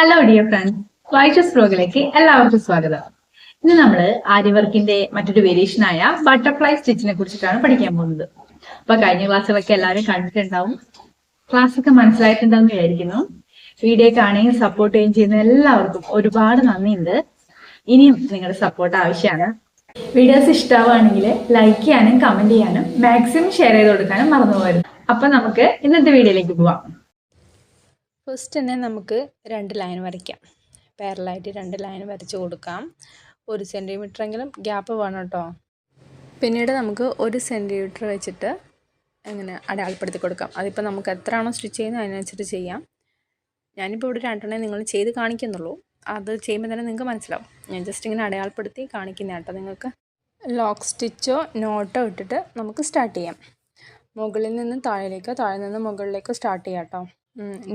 Hello dear friends വായിച്ച ബ്ലോഗിലേക്ക് എല്ലാവർക്കും സ്വാഗതം. ഇന്ന് നമ്മൾ ആര്യവർക്കിന്റെ മറ്റൊരു വേരിയേഷൻ ആയ ബട്ടർഫ്ലൈ സ്റ്റിച്ചിനെ കുറിച്ചിട്ടാണ് പഠിക്കാൻ പോകുന്നത്. അപ്പൊ കഴിഞ്ഞ ക്ലാസ്സുകളൊക്കെ എല്ലാവരും കണ്ടിട്ടുണ്ടാവും. ക്ലാസ് ഒക്കെ മനസ്സിലായിട്ടുണ്ടാവും വിചാരിക്കുന്നു. വീഡിയോ കാണുകയും സപ്പോർട്ട് ചെയ്യുകയും ചെയ്യുന്ന എല്ലാവർക്കും ഒരുപാട് നന്ദിയുണ്ട്. ഇനിയും നിങ്ങളുടെ സപ്പോർട്ട് ആവശ്യമാണ്. വീഡിയോസ് ഇഷ്ടമാവുകയാണെങ്കിൽ ലൈക്ക് ചെയ്യാനും കമന്റ് ചെയ്യാനും മാക്സിമം ഷെയർ ചെയ്ത് കൊടുക്കാനും മറന്നു പോകരുത്. അപ്പൊ നമുക്ക് ഇന്നത്തെ വീഡിയോയിലേക്ക് പോവാം. ഫസ്റ്റ് തന്നെ നമുക്ക് രണ്ട് ലൈൻ വരയ്ക്കാം. പാരലായിട്ട് രണ്ട് ലൈൻ വരച്ച് കൊടുക്കാം. ഒരു സെന്റിമീറ്ററെങ്കിലും ഗ്യാപ്പ് വേണം കേട്ടോ പിന്നീട് നമുക്ക് ഒരു സെന്റിമീറ്റർ വെച്ചിട്ട് അങ്ങനെ അടയാളപ്പെടുത്തി കൊടുക്കാം. അതിപ്പോൾ നമുക്ക് എത്രയാണോ സ്റ്റിച്ച് ചെയ്യുന്നത് അതിനനുസരിച്ച് ചെയ്യാം. ഞാനിപ്പോൾ ഇവിടെ രണ്ടെണ്ണേ നിങ്ങൾ ചെയ്ത് കാണിക്കുന്നുള്ളൂ. അത് ചെയ്യുമ്പോൾ തന്നെ നിങ്ങൾക്ക് മനസ്സിലാവും. ഞാൻ ജസ്റ്റ് ഇങ്ങനെ അടയാളപ്പെടുത്തി കാണിക്കുന്ന കേട്ടോ നിങ്ങൾക്ക്. ലോക്ക് സ്റ്റിച്ചോ നോട്ടോ ഇട്ടിട്ട് നമുക്ക് സ്റ്റാർട്ട് ചെയ്യാം. മുകളിൽ നിന്ന് താഴേക്കോ താഴെ നിന്ന് മുകളിലേക്കോ സ്റ്റാർട്ട് ചെയ്യാം കേട്ടോ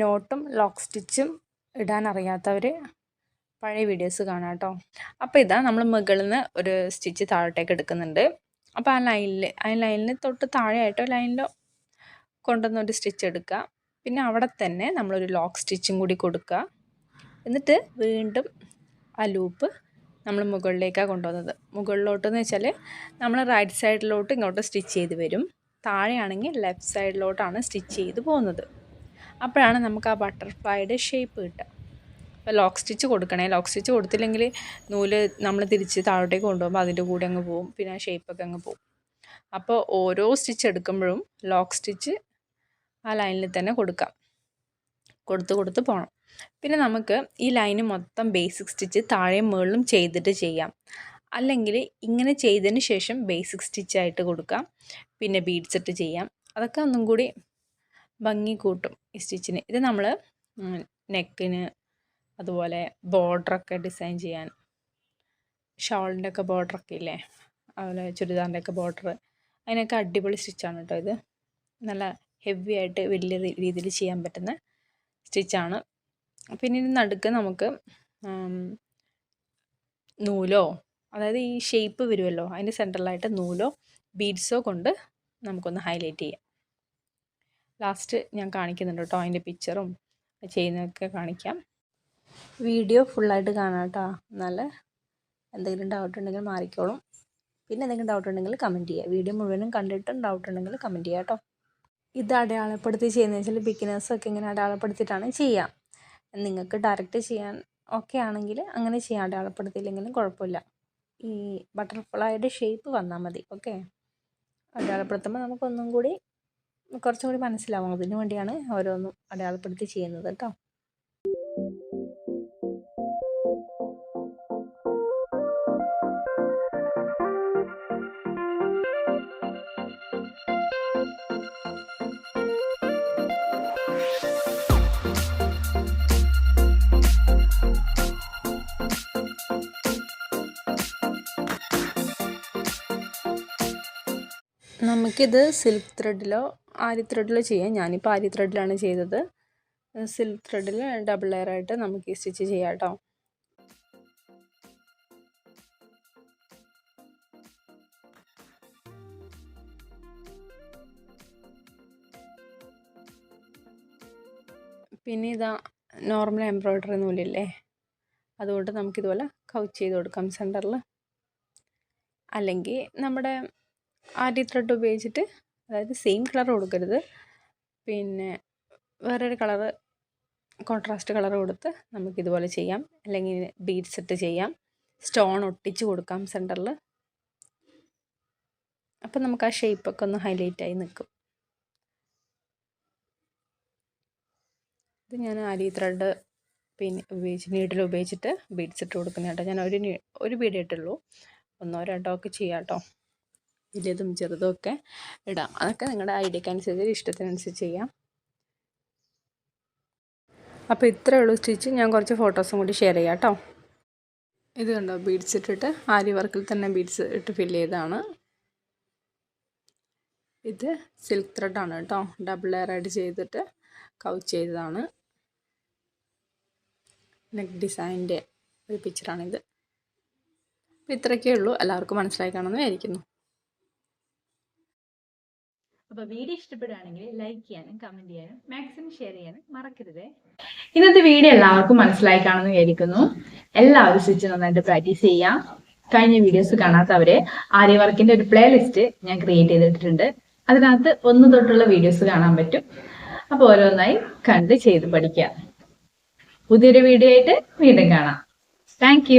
നോട്ടും ലോക്ക് സ്റ്റിച്ചും ഇടാൻ അറിയാത്തവർ പഴയ വീഡിയോസ് കാണാം കേട്ടോ അപ്പോൾ ഇതാ നമ്മൾ മുകളിൽ നിന്ന് ഒരു സ്റ്റിച്ച് താഴോട്ടേക്ക് എടുക്കുന്നുണ്ട്. അപ്പോൾ ആ ലൈനിൽ ആ ലൈനിൽ തൊട്ട് താഴെയായിട്ടോ ലൈനിലോ കൊണ്ടുവന്ന് ഒരു സ്റ്റിച്ച് എടുക്കുക. പിന്നെ അവിടെ തന്നെ നമ്മളൊരു ലോക്ക് സ്റ്റിച്ചും കൂടി കൊടുക്കുക. എന്നിട്ട് വീണ്ടും ആ ലൂപ്പ് നമ്മൾ മുകളിലേക്കാണ് കൊണ്ടുവന്നത്. മുകളിലോട്ടെന്ന് വെച്ചാൽ നമ്മൾ റൈറ്റ് സൈഡിലോട്ട് ഇങ്ങോട്ട് സ്റ്റിച്ച് ചെയ്ത് വരും. താഴെയാണെങ്കിൽ ലെഫ്റ്റ് സൈഡിലോട്ടാണ് സ്റ്റിച്ച് ചെയ്ത് പോകുന്നത്. അപ്പോഴാണ് നമുക്ക് ആ ബട്ടർഫ്ലൈയുടെ ഷേപ്പ് കിട്ടുക. അപ്പോൾ ലോക്ക് സ്റ്റിച്ച് കൊടുക്കണേ. ലോക്ക് സ്റ്റിച്ച് കൊടുത്തില്ലെങ്കിൽ നൂൽ നമ്മൾ തിരിച്ച് താഴോട്ടേക്ക് കൊണ്ടുപോകുമ്പോൾ അതിന്റെ കൂടെ അങ്ങ് പോകും. പിന്നെ ആ ഷേപ്പൊക്കെ അങ്ങ് പോകും. അപ്പോൾ ഓരോ സ്റ്റിച്ച് എടുക്കുമ്പോഴും ലോക്ക് സ്റ്റിച്ച് ആ ലൈനിൽ തന്നെ കൊടുക്കാം. കൊടുത്ത് കൊടുത്ത് പോകണം. പിന്നെ നമുക്ക് ഈ ലൈന് മൊത്തം ബേസിക് സ്റ്റിച്ച് താഴെയും മുകളിലും ചെയ്തിട്ട് ചെയ്യാം. അല്ലെങ്കിൽ ഇങ്ങനെ ചെയ്തതിന് ശേഷം ബേസിക് സ്റ്റിച്ചായിട്ട് കൊടുക്കാം. പിന്നെ ബീഡ്സ് ഇട്ട് ചെയ്യാം. അതൊക്കെ ഒന്നും കൂടി ഭംഗി കൂട്ടും ഈ സ്റ്റിച്ചിന് ഇത് നമ്മൾ നെക്കിന് അതുപോലെ ബോർഡറൊക്കെ ഡിസൈൻ ചെയ്യാൻ. ഷോളിന്റെ ഒക്കെ ബോർഡറൊക്കെ ഇല്ലേ? അതുപോലെ ചുരിദാറിന്റെ ഒക്കെ ബോർഡർ അതിനൊക്കെ അടിപൊളി സ്റ്റിച്ചാണ് കേട്ടോ ഇത്. നല്ല ഹെവി ആയിട്ട് വലിയ രീതിയിൽ ചെയ്യാൻ പറ്റുന്ന സ്റ്റിച്ചാണ് പിന്നെ ഇതിന് നടുക്ക് നമുക്ക് നൂലോ അതായത് ഈ ഷേപ്പ് വരുമല്ലോ അതിന്റെ സെന്ററിലായിട്ട് നൂലോ ബീഡ്സോ കൊണ്ട് നമുക്കൊന്ന് ഹൈലൈറ്റ് ചെയ്യാം. ലാസ്റ്റ് ഞാൻ കാണിക്കുന്നുണ്ട് കേട്ടോ അതിന്റെ പിക്ചറും ചെയ്യുന്നതൊക്കെ കാണിക്കാം. വീഡിയോ ഫുള്ളായിട്ട് കാണാം കേട്ടോ. എന്നാൽ എന്തെങ്കിലും ഡൗട്ട് ഉണ്ടെങ്കിൽ മാറിക്കോളും. പിന്നെ എന്തെങ്കിലും ഡൗട്ട് ഉണ്ടെങ്കിൽ കമന്റ് ചെയ്യുക വീഡിയോ മുഴുവനും കണ്ടിട്ടും ഡൗട്ട് ഉണ്ടെങ്കിൽ കമന്റ് ചെയ്യുക കേട്ടോ. ഇത് അടയാളപ്പെടുത്തി ചെയ്യുന്നത് വെച്ചാൽ ബിഗിനേഴ്സൊക്കെ ഇങ്ങനെ അടയാളപ്പെടുത്തിയിട്ടാണ് ചെയ്യാം. നിങ്ങൾക്ക് ഡയറക്റ്റ് ചെയ്യാൻ ഓക്കെ ആണെങ്കിൽ അങ്ങനെ ചെയ്യാം. അടയാളപ്പെടുത്തിയില്ലെങ്കിലും കുഴപ്പമില്ല. ഈ ബട്ടർഫ്ലൈയുടെ ഷേപ്പ് വന്നാൽ മതി ഓക്കെ? അടയാളപ്പെടുത്തുമ്പോൾ നമുക്കൊന്നും കൂടി കുറച്ചും കൂടി മനസ്സിലാവും അതിനു വേണ്ടിയാണ് ഓരോന്നും അടയാളപ്പെടുത്തി ചെയ്യുന്നത് കേട്ടോ? നമുക്കിത് സിൽക്ക് ത്രെഡിലോ ആരി ത്രെഡിലോ ചെയ്യാം. ഞാനിപ്പോൾ ആരി ത്രെഡിലാണ് ചെയ്തത്. സിൽക്ക് ത്രെഡിൽ ഡബിൾ ലെയർ ആയിട്ട് നമുക്ക് ഈ സ്റ്റിച്ച് ചെയ്യാം കേട്ടോ പിന്നെ ഇതാ നോർമൽ എംബ്രോയ്ഡറി നൂലില്ലേ? അതുകൊണ്ട് നമുക്കിതുപോലെ കൗച്ച് ചെയ്ത് കൊടുക്കാം സെന്ററിൽ അല്ലെങ്കിൽ നമ്മുടെ ആരി ത്രെഡ് ഉപയോഗിച്ചിട്ട് അതായത് സെയിം കളർ കൊടുക്കരുത്. പിന്നെ വേറൊരു കളറ് കോൺട്രാസ്റ്റ് കളർ കൊടുത്ത് നമുക്കിതുപോലെ ചെയ്യാം. അല്ലെങ്കിൽ ബീഡ്സ് ഇട്ട് ചെയ്യാം. സ്റ്റോൺ ഒട്ടിച്ച് കൊടുക്കാം സെന്ററിൽ അപ്പം നമുക്ക് ആ ഷേപ്പൊക്കെ ഒന്ന് ഹൈലൈറ്റ് ആയി നിൽക്കും. ഇത് ഞാൻ ആരി ത്രെഡ് പിന്നെ ഉപയോഗിച്ച് നീഡിൽ ഉപയോഗിച്ചിട്ട് ബീഡ്സ് ഇട്ട് കൊടുക്കുന്ന കേട്ടോ ഞാൻ ഒരു ഒരു ബീഡ് ഇട്ടുള്ളൂ ഒന്നോ രണ്ടോ ഒക്കെ ചെയ്യാം കേട്ടോ വലിയതും ചെറുതും ഒക്കെ ഇടാം. അതൊക്കെ നിങ്ങളുടെ ഐഡിയക്ക് അനുസരിച്ച് ഇഷ്ടത്തിനനുസരിച്ച് ചെയ്യാം. അപ്പോൾ ഇത്രയേ ഉള്ളൂ സ്റ്റിച്ച്. ഞാൻ കുറച്ച് ഫോട്ടോസും കൂടി ഷെയർ ചെയ്യാം കേട്ടോ ഇത് കണ്ടോ? ബീഡ്സ് ഇട്ടിട്ട് ആരി വർക്കിൽ തന്നെ ബീഡ്സ് ഇട്ട് ഫില്ല് ചെയ്തതാണ്. ഇത് സിൽക്ക് ത്രെഡാണ് കേട്ടോ ഡബിൾ ലെയർ ആയിട്ട് ചെയ്തിട്ട് കൗച്ച് ചെയ്തതാണ്. നെക്ക് ഡിസൈന്റെ ഒരു പിക്ചറാണിത്. അപ്പോൾ ഇത്രയൊക്കെ ഉള്ളൂ. എല്ലാവർക്കും മനസ്സിലായി കാണുമെന്ന് വിചാരിക്കുന്നു. അപ്പൊ വീഡിയോ ഇഷ്ടപ്പെടുകയാണെങ്കിൽ ലൈക്ക് ചെയ്യാനും കമന്റ് ചെയ്യാനും മാക്സിമം ഷെയർ ചെയ്യാനും മറക്കരുത്. ഇന്നത്തെ വീഡിയോ എല്ലാവർക്കും മനസ്സിലായി കാണുമെന്ന് വിചാരിക്കുന്നു. എല്ലാവരും സ്വിച്ച് നന്നായിട്ട് പ്രാക്ടീസ് ചെയ്യാം. കഴിഞ്ഞ വീഡിയോസ് കാണാത്തവരെ ആര്യ വർക്കിന്റെ ഒരു പ്ലേ ലിസ്റ്റ് ഞാൻ ക്രിയേറ്റ് ചെയ്തിട്ടുണ്ട് അതിനകത്ത് ഒന്ന് തൊട്ടുള്ള വീഡിയോസ് കാണാൻ പറ്റും. അപ്പോൾ ഓരോന്നായി കണ്ട് ചെയ്ത് പഠിക്കാം. പുതിയൊരു വീഡിയോ ആയിട്ട് വീണ്ടും കാണാം. താങ്ക്